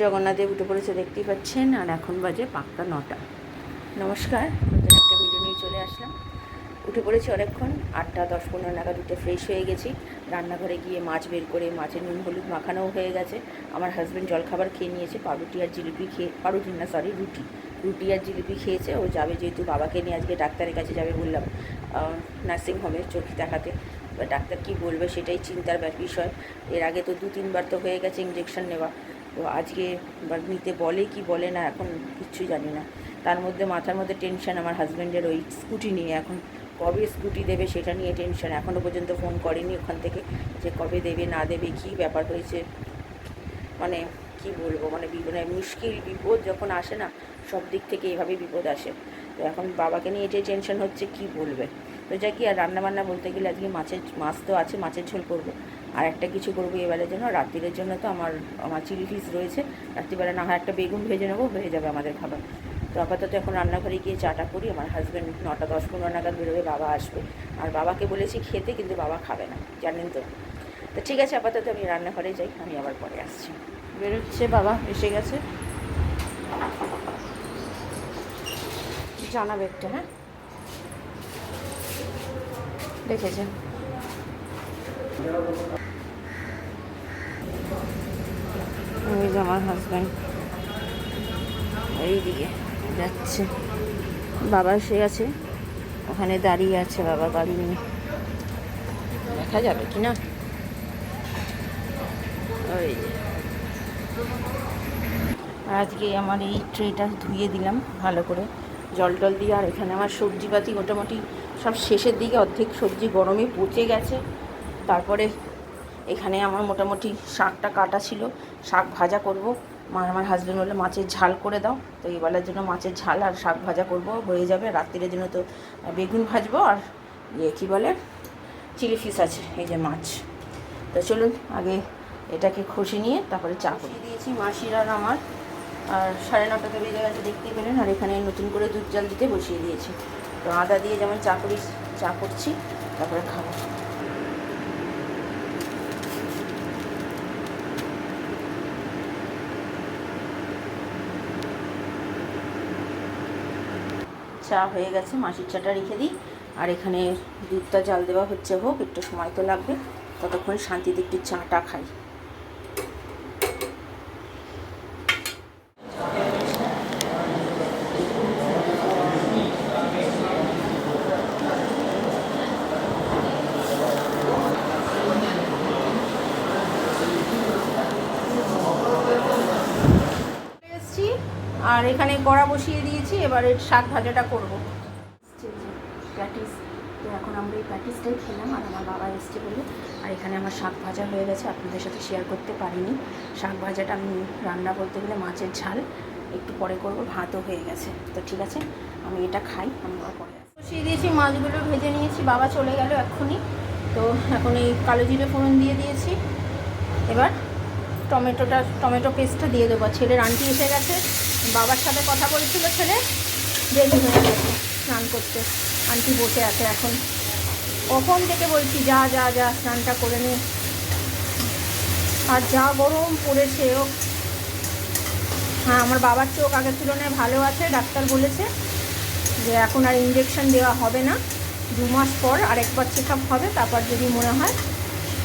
জগন্নাথদেব উঠে পড়েছে দেখতেই পাচ্ছেন, আর এখন বাজে পাক্কা নটা। নমস্কার, নতুন একটা ভিডিও নিয়ে চলে আসলাম। উঠে পড়েছি অনেকক্ষণ, আটটা, দশ, পনেরো নাগাদ উঠে ফ্রেশ হয়ে গেছি। রান্নাঘরে গিয়ে মাছ বের করে, মাছের নুন, হলুদ মাখানোও হয়ে গেছে। আমার হাজব্যান্ড জলখাবার খেয়ে নিয়েছে, পাউরুটি আর জিলিপি খেয়ে, পাউরুটি না সরি রুটি। রুটি আর জিলিপি খেয়েছে, ও যাবে যেহেতু বাবাকে নিয়ে আজকে ডাক্তারের কাছে যাবে বললাম। নার্সিং নার্সিংহোমে চোখে দেখাতে। ডাক্তার কী বলবে সেটাই চিন্তার বিষয়। এর আগে তো দু তিনবার তো হয়ে গেছে ইঞ্জেকশন নেওয়া। তো আজকে নিতে বলে কি বলে না, এখন কিচ্ছু জানি না। তার মধ্যে মাথার মধ্যে টেনশন আমার হাজব্যান্ডের ওই স্কুটি নিয়ে। এখন কবে স্কুটি দেবে সেটা নিয়ে টেনশন এখনও পর্যন্ত ফোন করেনি ওখান থেকে যে কবে দেবে, না দেবে, কী ব্যাপার হয়েছে। মানে কি বলব মানে বি- মানে মুশকিল বিপদ যখন আসে না, সব দিক থেকে এইভাবেই বিপদ আসে। তো এখন বাবাকে নিয়ে এটাই টেনশন হচ্ছে, কি বলবে? তো যা কি, আর রান্নাবান্না বলতে গেলে আজকে মাছের মাছ তো আছে, মাছের ঝোল করব। আর একটা কিছু করব এবারের জন্য রাত্রিরের জন্য তো আমার আমার চিলি ফিস রয়েছে। রাত্রিবেলা না হয় একটা বেগুন ভেজে নেব, হয়ে যাবে আমাদের খাবার। তো আপাতত এখন রান্নাঘরে গিয়ে চাটা করি, আমার হাজব্যান্ড নটা দশ পনেরো নাগাদ বেরোবে, বাবা আসবে। আর বাবাকে বলেছি খেতে, কিন্তু বাবা খাবে না, জানেন তো। তো ঠিক আছে, আপাতত আমি রান্নাঘরে যাই, আমি আবার পরে আসছি। বেরোচ্ছে বাবা, এসে গেছে। জানাবে একটা হ্যাঁ? দেখেছে। ওই যে আমার হাজব্যান্ড এইদিকে যাচ্ছে। বাবা এসে গেছে। ওখানে দাঁড়িয়ে আছে বাবা গাড়ি নিয়ে। দেখা যাবে কি না? ওই আজকে আমার এই ট্রেটা ধুয়ে দিলাম ভালো করে। জল টল দিয়ে, আর এখানে আমার সবজিপাতি মোটামুটি সব শেষের দিকে, অর্ধেক সবজি গরমে পচে গেছে। তারপরে এখানে আমার মোটামুটি শাকটা কাটা ছিল। শাক ভাজা করব। মা, আমার হাজব্যান্ড বলল, মাছের ঝাল করে দাও। তো এবেলার জন্য মাছের ঝাল আর শাক ভাজা করব, হয়ে যাবে। রাত্রিরের জন্য তো বেগুন ভাজবো, আর ইয়ে কী বলে, চিলি ফিশ আছে, এই যে মাছ। তো চলুন, আগে এটাকে খসে নিয়ে তারপরে চা করে। দিয়েছি মাসির আর আমার। আর সাড়ে নটাতে বেজে গেছে, দেখতেই পেলেন। আর এখানে নতুন করে দুধ জাল দিতে বসিয়ে দিয়েছি। তো আদা দিয়ে যেমন চা করি, চা করছি, তারপরে খাব। চা হয়ে গেছে, মাসির চাটা রেখে দিই। আর এখানে দুধটা জাল দেওয়া হচ্ছে, হোক, একটু সময় তো লাগবে। ততক্ষণ শান্তিতে একটু চাটা খাই এসছি আর এখানে কড়া বসিয়ে দিয়েছি এবারে শাক ভাজাটা করব। প্যাটিস তো এখন আমরা এই প্যাটিসটাই খেলাম আর আমার বাবা এসছে বলে। আর এখানে আমার শাক ভাজা হয়ে গেছে আপনাদের সাথে শেয়ার করতে পারিনি। শাক ভাজাটা আমি রান্না বলতে গেলে মাছের ঝাল একটু পরে করব ভাতও হয়ে গেছে। তো ঠিক আছে আমি এটা খাই আমি আবার পরে বসিয়ে দিয়েছি মাছগুলো ভেজে নিয়েছি বাবা চলে গেল এক্ষুনি। তো এখন এই কালো জিরে ফোড়ন দিয়ে দিয়েছি। এবার টমেটোটা টমেটো পেস্টটা দিয়ে দেবো। ছেলের আন্টি এসে গেছে। বাবার সাথে কথা বলছিল ছেলে, দেরি হয়ে গেছে, স্নান করতে। আন্টি বসে আছে এখন। কখন থেকে বলছি, যা যা যা, স্নানটা করে নে। আর যা গরম পড়েছে, ও। হ্যাঁ আমার বাবার চোখ আগের তুলনায় ভালো আছে, ডাক্তার বলেছে যে এখন আর ইঞ্জেকশন দেওয়া হবে না। দু মাস পর আরেকবার চেক আপ হবে, তারপর যদি মনে হয়,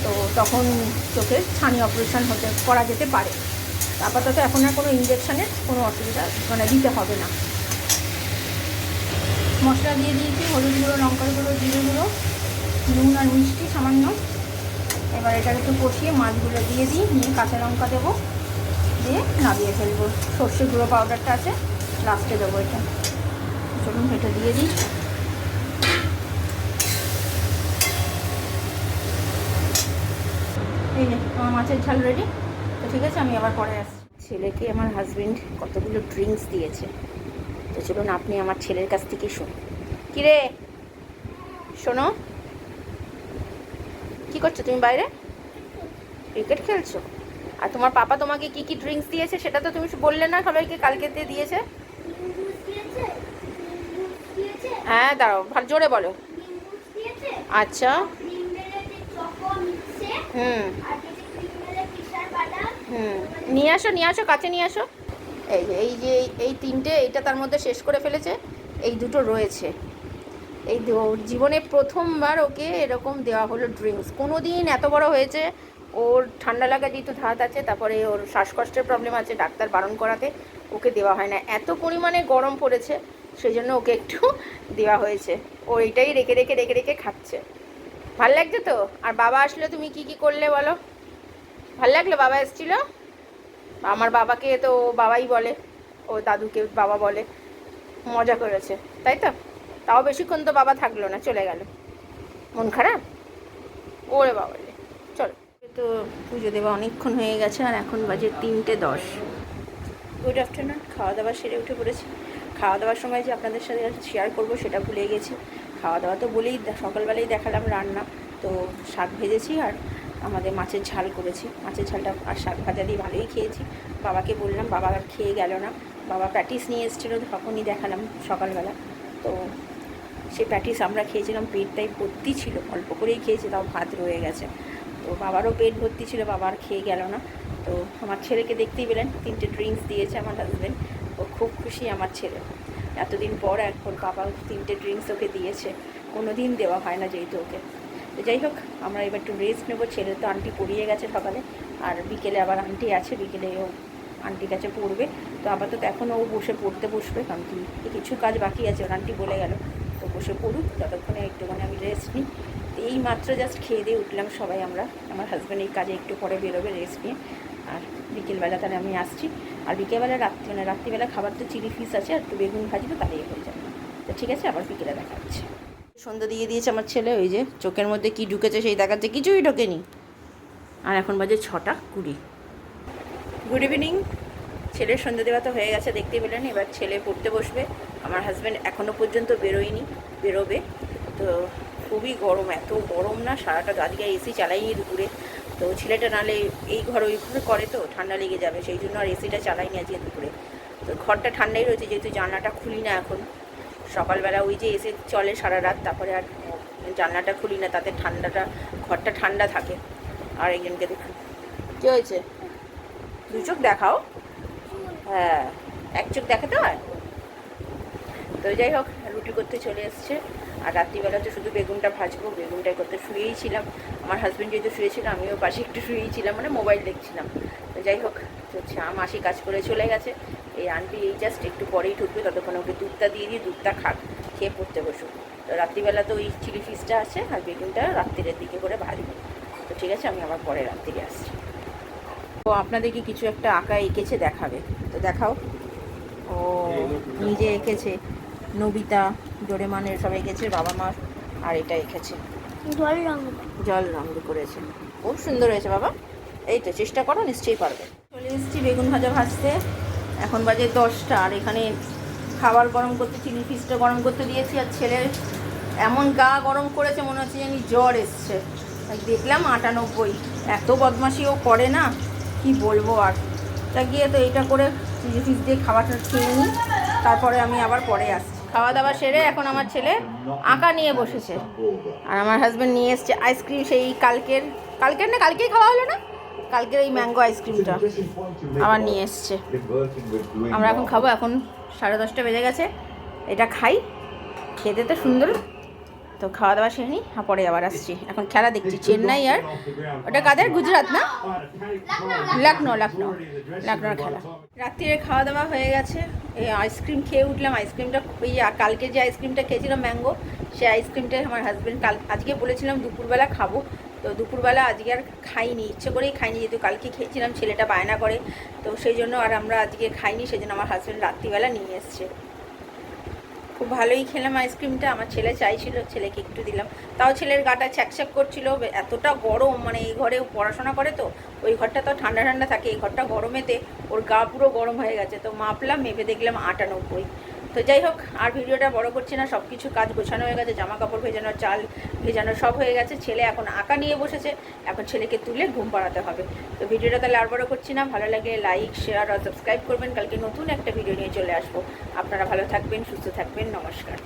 তো তখন চোখের ছানি অপারেশন হতে, করা যেতে পারে। আপাতত এখন আর কোনো ইঞ্জেকশনের কোনো অসুবিধা মানে দিতে হবে না। মশলা দিয়ে দিয়েছি, হলুদ গুঁড়ো, লঙ্কার গুঁড়ো, জিরে গুঁড়ো, নুন আর মিষ্টি সামান্য। এবার এটাকে একটু কষিয়ে মাছগুলো দিয়ে দিই, নিয়ে কাঁচা লঙ্কা দেবো, দিয়ে নামিয়ে ফেলব। সর্ষে গুঁড়ো পাউডারটা আছে লাস্টে দেবো এটা। চলুন, এটা দিয়ে দিই। এই যে আমার মাছের ঝাল রেডি ঠিক আছে আমি আবার পরে আসছি। ছেলেকে আমার হাজবেন্ড কতগুলো ড্রিঙ্কস দিয়েছে। তো চলুন আপনি আমার ছেলের কাছ থেকে শুনুন কিরে? শোনো। কি করছ তুমি বাইরে? ক্রিকেট খেলছো? আর তোমার পাপা তোমাকে কি কি ড্রিঙ্কস দিয়েছে সেটা তো তুমি বললে না সবাইকে কালকে দিয়ে দিয়েছে। হ্যাঁ দাঁড়াও ভালো জোরে বলো। আচ্ছা। হুম। হুম, নিয়ে আসো নিয়ে আসো, কাছে নিয়ে আসো। এই এই যে, এই- তিনটে, এইটা তার মধ্যে শেষ করে ফেলেছে। এই দুটো রয়েছে। এই জীবনে প্রথমবার ওকে এরকম দেওয়া হলো ড্রিঙ্কস। কোনো দিন এত বড় হয়েছে, ওর ঠান্ডা লাগা যেহেতু ধাত আছে, তারপরে ওর শ্বাসকষ্টের প্রবলেম আছে, ডাক্তার বারণ করাতে ওকে দেওয়া হয় না। এত পরিমাণে গরম পড়েছে সেই জন্য ওকে একটু দেওয়া হয়েছে। ও এটাই রেখে রেখে রেখে রেখে খাচ্ছে। ভালো লাগছে তো? আর বাবা আসলে তুমি কি কি করলে বলো? ভালো লাগল? বাবা এসেছিল? আমার বাবাকে তো বাবাই বলে ও দাদুকে বাবা বলে মজা করেছে তাই তো? তাও বেশিক্ষণ তো বাবা থাকল না চলে গেল। মন খারাপ? ওরে বাবা রে চলো। তো পুজো দেওয়া অনেকক্ষণ হয়ে গেছে আর এখন বাজে তিনটে দশ। গুড আফটারনুন খাওয়া দাওয়া সেরে উঠে পড়েছি। খাওয়া দাওয়ার সময় যে আপনাদের সাথে শেয়ার করব সেটা ভুলে গেছি। খাওয়া দাওয়া তো বলেই সকালবেলায় দেখালাম রান্না। তো শাক ভেজেছি আর আমাদের মাছের ঝাল করেছি। মাছের ঝালটা আর শাক ভাজা দিয়ে ভালোই খেয়েছি। বাবাকে বললাম, বাবা আর খেয়ে গেল না। বাবা প্যাটিস নিয়ে এসেছিল, তখনই দেখালাম সকালবেলা। তো সে প্যাটিস আমরা খেয়েছিলাম পেটটাই ভর্তি ছিল, অল্প করেই খেয়েছি, তাও ভাত রয়ে গেছে। তো বাবারও পেট ভর্তি ছিল, বাবা আর খেয়ে গেল না। তো আমার ছেলেকে দেখতেই পেলেন, তিনটে ড্রিঙ্কস দিয়েছে আমার হাজব্যান্ড ও খুব খুশি আমার ছেলে। এতদিন পর এখন বাবা তিনটে ড্রিঙ্কস ওকে দিয়েছে। কোনো দিন দেওয়া হয় না যেহেতু ওকে। তো যাই হোক, আমরা এবার একটু রেস্ট নেব। ছেলে তো আন্টি পড়িয়ে গেছে সকালে, আর বিকেলে আবার আন্টি আছে, বিকেলে ও আন্টির কাছে পড়বে। তো আপাতত এখনও ও বসে পড়তে বসবে, কারণ কি কিছু কাজ বাকি আছে, ওর আন্টি বলে গেল। তো বসে পড়ুক, ততক্ষণে একটুখানি আমি রেস্ট নিই। তো এই মাত্র জাস্ট খেয়ে দিয়ে উঠলাম সবাই আমরা। আমার হাজব্যান্ড এই কাজে একটু পরে বেরোবে রেস্ট নিয়ে। আর বিকেলবেলা তাহলে আমি আসছি। আর বিকেলবেলা রাত্রি মানে রাত্রিবেলা খাবার তো চিলি ফিস আছে, আর একটু বেগুন ভাজবো তাহলেই হয়ে যাবে। তো ঠিক আছে, আবার বিকেলে দেখা হচ্ছে। সন্ধ্যা দিয়ে দিয়েছে আমার ছেলে, ওই যে চোখের মধ্যে কি ঢুকেছে সেই দেখাচ্ছে, কিছুই ঢোকেনি। আর এখন বাজে ছটা কুড়ি। গুড ইভিনিং ছেলের সন্ধ্যা দেওয়া তো হয়ে গেছে, দেখতে পেলেন, এবার ছেলে পড়তে বসবে। আমার হাজব্যান্ড এখনও পর্যন্ত বেরোয়নি, বেরোবে। তো খুবই গরম, এত গরম না, সারাটা গাড়িকে এসি চালাইনি দুপুরে। তো ছেলেটা নালে এই ঘর ওই ঘরে করে তো, ঠান্ডা লেগে যাবে, সেই জন্য আর এসিটা চালাইনি আজকে দুপুরে। তো ঘরটা ঠান্ডাই রয়েছে, যেহেতু জানলাটা খুলি না এখন। সকালবেলা ওই যে এসে চলে সারা রাত, তারপরে আর জানলাটা খুলি না, তাতে ঠান্ডাটা, ঘরটা ঠান্ডা থাকে। আর একজনকে দেখুন কী হয়েছে? দু চোখ দেখাও। হ্যাঁ এক চোখ দেখাতে হয়? তো যাই হোক, রুটি করতে চলে এসছে। আর রাত্রিবেলা তো শুধু বেগুনটা ভাজবো, বেগুনটা করতে শুয়েই ছিলাম। আমার হাজব্যান্ড যেহেতু শুয়েছিল, আমিও পাশে একটু শুয়েই ছিলাম মানে মোবাইল দেখছিলাম। তো যাই হোক চা মাসি কাজ করে চলে গেছে। এই আন্টি এই জাস্ট একটু পরেই ঢুকবে ততক্ষণ ওকে দুধটা দিয়ে দিয়ে দুধটা খাক খেয়ে পড়তে বসুক। তো রাত্রিবেলা তো ওই চিলি ফিসটা আছে আর বেগুনটা রাত্রিরের দিকে করে ভাজবো তো ঠিক আছে আমি আবার পরে রাত্রিরে আসছি। তো আপনাদেরকে কিছু একটা আঁকা এঁকেছে দেখাবে। তো দেখাও। ও নিজে এঁকেছে। নবিতা ডোরেমানের সব এঁকেছে বাবা মা আর এটা এঁকেছে। জল রঙ। জল রঙ করেছে। খুব সুন্দর হয়েছে বাবা। এই তো, চেষ্টা করো, নিশ্চয়ই পারবে। চলে এসেছি, বেগুন ভাজা ভাজতে। এখন বাজে দশটা, আর এখানে খাবার গরম করতে চিলি ফিসটা গরম করতে দিয়েছি, আর ছেলের এমন গা গরম করেছে, মনে হচ্ছে জানি জ্বর এসছে। দেখলাম আটানব্বই, এত বদমাশি ও করে না, কি বলব আর। তা গিয়ে তো এটা করে চিলি ফিস দিয়ে খাবারটা খেয়ে নিই, তারপরে আমি আবার পরে আসছি। খাওয়া দাওয়া সেরে এখন আমার ছেলে আঁকা নিয়ে বসেছে। আর আমার হাজব্যান্ড নিয়ে এসছে আইসক্রিম সেই কালকের কালকের না, কালকেই খাওয়া হলো না? কালকের এই ম্যাঙ্গো আইসক্রিমটা আমার নিয়ে এসছে। আমরা এখন খাব, এখন সাড়ে দশটা বেজে গেছে। এটা খাই, খেতে তো সুন্দর। তো খাওয়া দাওয়া সেরে নিই হ্যাঁ পরে আবার আসছি। এখন খেলা দেখছি, চেন্নাই আর ওটা কাদের? গুজরাট না? লখনৌ লখনৌ, লখনৌর খেলা। রাত্রিরে খাওয়া দাওয়া হয়ে গেছে। এই আইসক্রিম খেয়ে উঠলাম। আইসক্রিমটা ওই কালকে যে আইসক্রিমটা খেয়েছিলাম ম্যাঙ্গো, সেই আইসক্রিমটা আমার হাজব্যান্ড কাল আজকে বলেছিলাম দুপুরবেলা খাব। তো দুপুরবেলা আজকে আর খাইনি, ইচ্ছে করেই খাইনি, যেহেতু কালকে খেয়েছিলাম, ছেলেটা বায়না করে, তো সেই জন্য আর আমরা আজকে খাইনি, সেই জন্য আমার হাজব্যান্ড রাত্রিবেলা নিয়ে এসছে। খুব ভালোই খেলাম আইসক্রিমটা আমার ছেলে চাইছিল, ছেলেকে একটু দিলাম। তাও ছেলের গাটা ছ্যাকছ্যাক করছিল এতটা গরম মানে এই ঘরে পড়াশোনা করে তো, ওই ঘরটা তো ঠান্ডা ঠান্ডা থাকে, এই ঘরটা গরমেতে, ওর গা পুরো গরম হয়ে গেছে, তো মাপলাম, মেপে দেখলাম আটানব্বই। তো যাই হোক, আর ভিডিওটা বড় করছি না সব কিছু কাজ গোছানো হয়ে গেছে জামা কাপড় ভেজানো, চাল ভেজানো সব হয়ে গেছে, ছেলে এখন আঁকা নিয়ে বসেছে, এখন ছেলেকে তুলে ঘুম পাড়াতে হবে। তো ভিডিওটা তাহলে আর বড় করছি না, ভালো লাগলে লাইক শেয়ার আর সাবস্ক্রাইব করবেন, কালকে নতুন একটা ভিডিও নিয়ে চলে আসব। আপনারা ভালো থাকবেন, সুস্থ থাকবেন, নমস্কার।